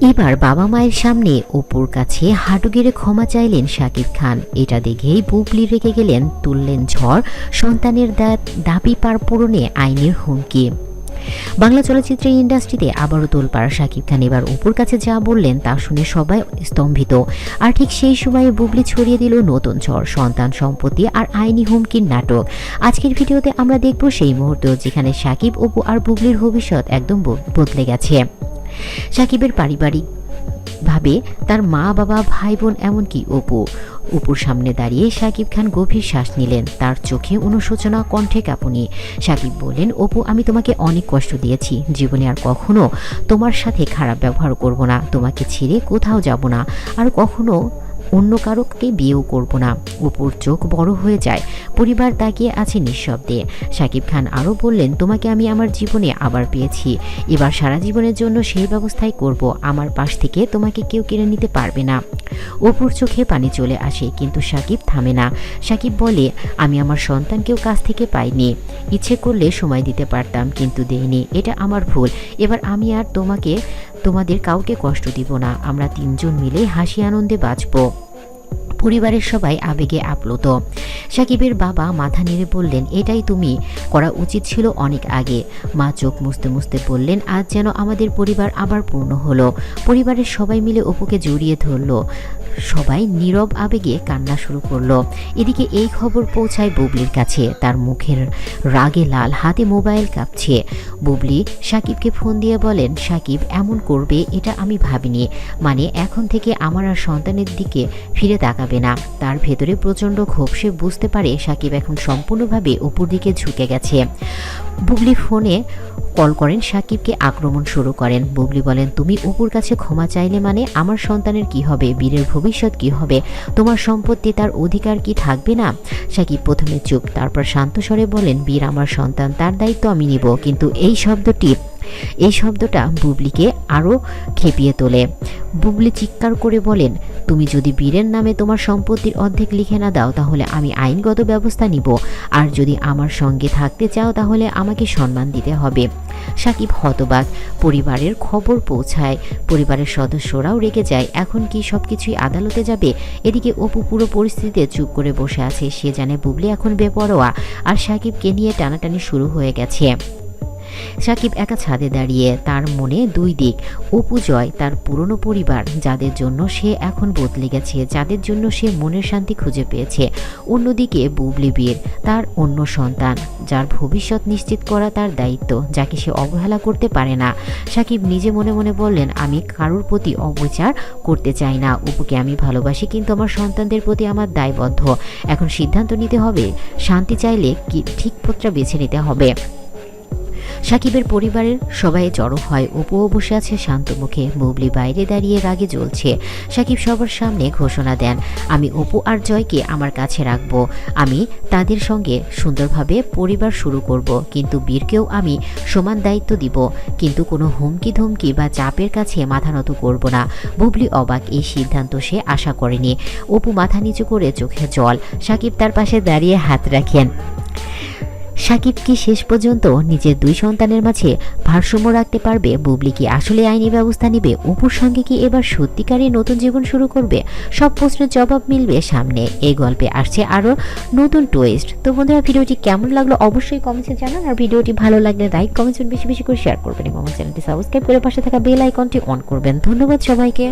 এবার বাবা মায়ের সামনে অপুর কাছে হাঁটু গেড়ে ক্ষমা চাইলেন শাকিব খান। এটা দেখেই বুবলি রেগে গেলেন, তুললেন ঝড়, সন্তানের দাবি পার পূরণে আইনের হুমকি। বাংলা চলচ্চিত্রের ইন্ডাস্ট্রিতে আবারও তোলপাড়, শাকিব খান এবার অপুর কাছে যা বললেন তা শুনে সবাই স্তম্ভিত। আর ঠিক সেই সময়ে বুবলি ছড়িয়ে দিল নতুন ঝড়, সন্তান সম্পত্তি আর আইনি হুমকির নাটক। আজকের ভিডিওতে আমরা দেখব সেই মুহূর্ত যেখানে শাকিব, অপু আর বুবলির ভবিষ্যৎ একদম বদলে গেছে। সাকিবের পারিবারিক ভাবে তার মা, বাবা, ভাই, বোন এমনকি অপু। অপুর সামনে দাঁড়িয়ে সাকিব খান গভীর শ্বাস নিলেন। তার চোখে অনুশোচনা, কণ্ঠে কাঁপুনি। সাকিব বললেন, অপু, আমি তোমাকে অনেক কষ্ট দিয়েছি। জীবনে আর কখনো তোমার সাথে খারাপ ব্যবহার করব না। তোমাকে ছেড়ে কোথাও যাব না। আর কখনো অন্য কারোকে বিয়েও করব না। অপুর চোখ বড় হয়ে যায়। পরিবার তাকিয়ে আছে নিঃশব্দে। সাকিব খান আরও বললেন, তোমাকে আমি আমার জীবনে আবার পেয়েছি। এবার সারা জীবনের জন্য সেই ব্যবস্থাই করব। আমার পাশ থেকে তোমাকে কেউ কেড়ে নিতে পারবে না। অপুর চোখে পানি চলে আসে, কিন্তু সাকিব থামে না। সাকিব বলে, আমি আমার সন্তানকেও কাছ থেকে পাইনি। ইচ্ছে করলে সময় দিতে পারতাম, কিন্তু দেইনি। এটা আমার ভুল। এবার আমি আর তোমাকে, তোমাদের কাউকে কষ্ট দিব না। আমরা তিনজন মিলে হাসি আনন্দে বাঁচব। পরিবারের সবাই আবেগে আপ্লুত। সাকিবের বাবা মাথা নেড়ে বললেন, এটাই তুমি। করা উচিত ছিল অনেক আগে। মা চোখ মুছতে মুছতে বললেন, আজ যেন আমাদের পরিবার আবার পূর্ণ হলো। পরিবারের সবাই মিলে অপুকে জড়িয়ে ধরলো। সবাই নীরব আবেগে কান্না শুরু করল। এদিকে এই খবর পৌঁছায় বুবলির কাছে। তার মুখের রাগে লাল হাতে মোবাইল কাঁপছে। বুবলি সাকিবকে ফোন দিয়ে বলেন, সাকিব, এমন করবে, এটা আমি ভাবিনি। মানে এখন থেকে আমার আর সন্তানের দিকে ফিরে তাকাবে না। তার ভেতরে প্রচণ্ড ক্ষোভ, সে বুঝতে পারে সাকিব এখন সম্পূর্ণভাবে উপর দিকে ঝুঁকে গেছে। বুবলি ফোনে কল করেন, সাকিবকে আক্রমণ শুরু করেন। বুবলি বলেন, তুমি অপুর কাছে ক্ষমা চাইলে মানে আমার সন্তানের কি হবে? বীরের ভবিষ্যৎ কি হবে? তোমার সম্পত্তি, তার অধিকার কি থাকবে না? সাকিব প্রথমে চুপ, তারপর শান্ত স্বরে বলেন, বীর, আমার সন্তান, তার দায়িত্ব আমি নিব। কিন্তু এই শব্দটি, এই শব্দটা বুবলিকে আরও খেপিয়ে তোলে। বুবলি চিৎকার করে বলেন তুমি যদি বীরের নামে তোমার সম্পত্তির অর্ধেক লিখে না দাও, তাহলে আমি আইনগত ব্যবস্থা নিব। আর যদি আমার সঙ্গে থাকতে চাও, তাহলে আমাকে সম্মান দিতে হবে। সাকিব হতবাক। পরিবারের খবর পৌঁছায়। পরিবারের সদস্যরাও রেগে যায়। এখন কি সব কিছুই আদালতে যাবে? এদিকে অপু পুরো পরিস্থিতিতে চুপ করে বসে আছে। সে জানে বুবলি এখন বেপরোয়া। আর সাকিবকে নিয়ে টানাটানি শুরু হয়ে গেছে। সাকিব একা ছাদে দাঁড়িয়ে তার মনে দুই দিক, অপু জয় তার পুরনো পরিবার যাদের জন্য সে এখন বদলে গেছে, যাদের জন্য সে মনের শান্তি খুঁজে পেয়েছে। অন্যদিকে বুবলি বীর, তার অন্য সন্তান, যার ভবিষ্যৎ নিশ্চিত করা তার দায়িত্ব, যাকে সে অবহেলা করতে পারে না। সাকিব নিজে মনে মনে বললেন, আমি কারোর প্রতি অবিচার করতে চাই না। অপুকে আমি ভালোবাসি, কিন্তু আমার সন্তানদের প্রতি আমার দায়বদ্ধ। এখন সিদ্ধান্ত নিতে হবে, শান্তি চাইলে কি ঠিক পত্রা বেছে নিতে হবে? সাকিবের পরিবারের সবাই জড়ো হয়। অপুও বসে আছে শান্ত মুখে। বুবলি বাইরে দাঁড়িয়ে রাগে জ্বলছে। সাকিব সবার সামনে ঘোষণা দেন, আমি অপু আর জয়কে আমার কাছে রাখব। আমি তাদের সঙ্গে সুন্দরভাবে পরিবার শুরু করব। কিন্তু বীরকেও আমি সমান দায়িত্ব দিব। কিন্তু কোনো হুমকি ধমকি বা চাপের কাছে মাথা নত করব না। বুবলি অবাক। এই সিদ্ধান্ত সে আশা করেনি। অপু মাথা নিচু করে চোখে জল। সাকিব তার পাশে দাঁড়িয়ে হাত রাখেন। সাকিব কি শেষ পর্যন্ত নিজের দুই সন্তানের মাঝে ভারসাম্য রাখতে পারবে বুবলি কি আসলে আইনি ব্যবস্থা নিবে? অপুর সঙ্গে কি এবার সত্যিকারের নতুন জীবন শুরু করবে? সব প্রশ্নের জবাব মিলবে সামনে। এই গল্পে আসছে আরও নতুন টুইস্ট তো বন্ধুরা, ভিডিওটি কেমন লাগল অবশ্যই কমেন্টে জানান। আর ভিডিওটি ভালো লাগলে লাইক কমেন্টস বেশি বেশি করে শেয়ার করবেন এবং চ্যানেলটি সাবস্ক্রাইব করে পাশে থাকা বেল আইকনটি অন করবেন। ধন্যবাদ সবাইকে।